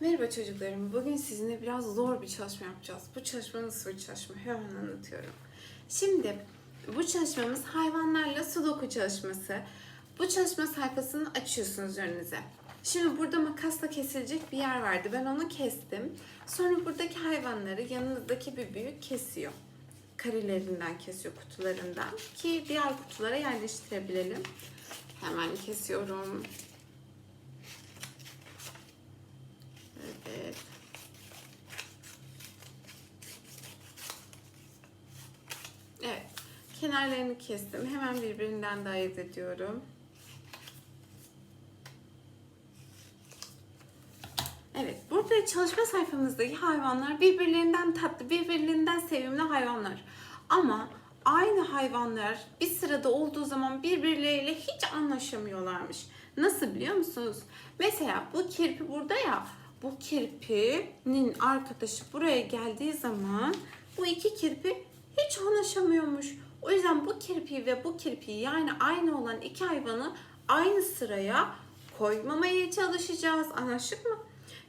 Merhaba çocuklarım. Bugün sizinle biraz zor bir çalışma yapacağız. Bu çalışma nasıl bir çalışma? Hemen anlatıyorum. Şimdi bu çalışmamız hayvanlarla sudoku çalışması. Bu çalışma sayfasını açıyorsunuz önünüze. Şimdi burada makasla kesilecek bir yer vardı. Ben onu kestim. Sonra buradaki hayvanları yanınızdaki bir büyük kesiyor. Karelerinden kesiyor kutularından ki diğer kutulara yerleştirebilelim. Hemen kesiyorum. Evet. Evet. Kenarlarını kestim. Hemen birbirinden de ayırt ediyorum. Evet. Burada çalışma sayfamızdaki hayvanlar birbirlerinden tatlı, birbirlerinden sevimli hayvanlar. Ama aynı hayvanlar bir sırada olduğu zaman birbirleriyle hiç anlaşamıyorlarmış. Nasıl biliyor musunuz? Mesela bu kirpi burada ya. Bu kirpinin arkadaşı buraya geldiği zaman bu iki kirpi hiç anlaşamıyormuş. O yüzden bu kirpiyi ve bu kirpiyi yani aynı olan iki hayvanı aynı sıraya koymamaya çalışacağız. Anlaştık mı?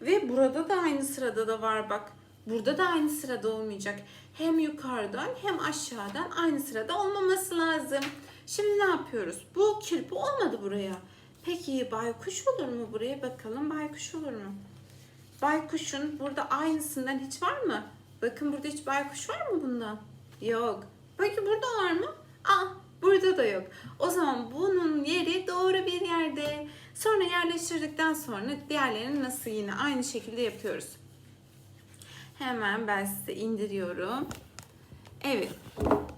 Ve burada da aynı sırada da var bak. Burada da aynı sırada olmayacak. Hem yukarıdan hem aşağıdan aynı sırada olmaması lazım. Şimdi ne yapıyoruz? Bu kirpi olmadı buraya. Peki baykuş olur mu buraya? Bakalım baykuş olur mu? Baykuşun burada aynısından hiç var mı? Bakın burada hiç baykuş var mı bundan? Yok. Peki burada var mı? Aa burada da yok. O zaman bunun yeri doğru bir yerde. Sonra yerleştirdikten sonra diğerlerini nasıl yine aynı şekilde yapıyoruz. Hemen ben size indiriyorum. Evet.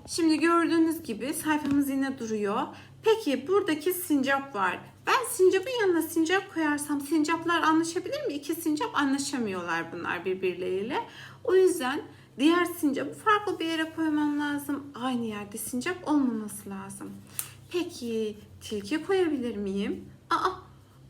Şimdi gördüğünüz gibi sayfamız yine duruyor. Peki buradaki sincap var. Ben sincapın yanına sincap koyarsam sincaplar anlaşabilir mi? İki sincap anlaşamıyorlar bunlar birbirleriyle. O yüzden diğer sincapı farklı bir yere koymam lazım. Aynı yerde sincap olmaması lazım. Peki tilki koyabilir miyim? Aa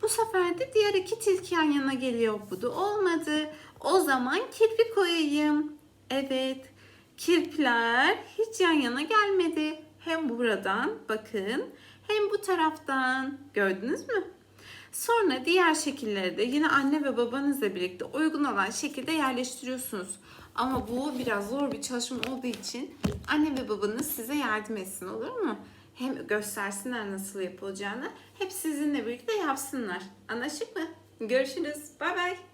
bu sefer de diğer iki tilki yan yana geliyor. Bu da olmadı. O zaman kirpi koyayım. Evet. Kirpiler hiç yan yana gelmedi. Hem buradan bakın hem bu taraftan. Gördünüz mü? Sonra diğer şekilleri de yine anne ve babanızla birlikte uygun olan şekilde yerleştiriyorsunuz. Ama bu biraz zor bir çalışma olduğu için anne ve babanız size yardım etsin olur mu? Hem göstersinler nasıl yapılacağını, hep sizinle birlikte yapsınlar. Anlaştık mı? Görüşürüz. Bay bay.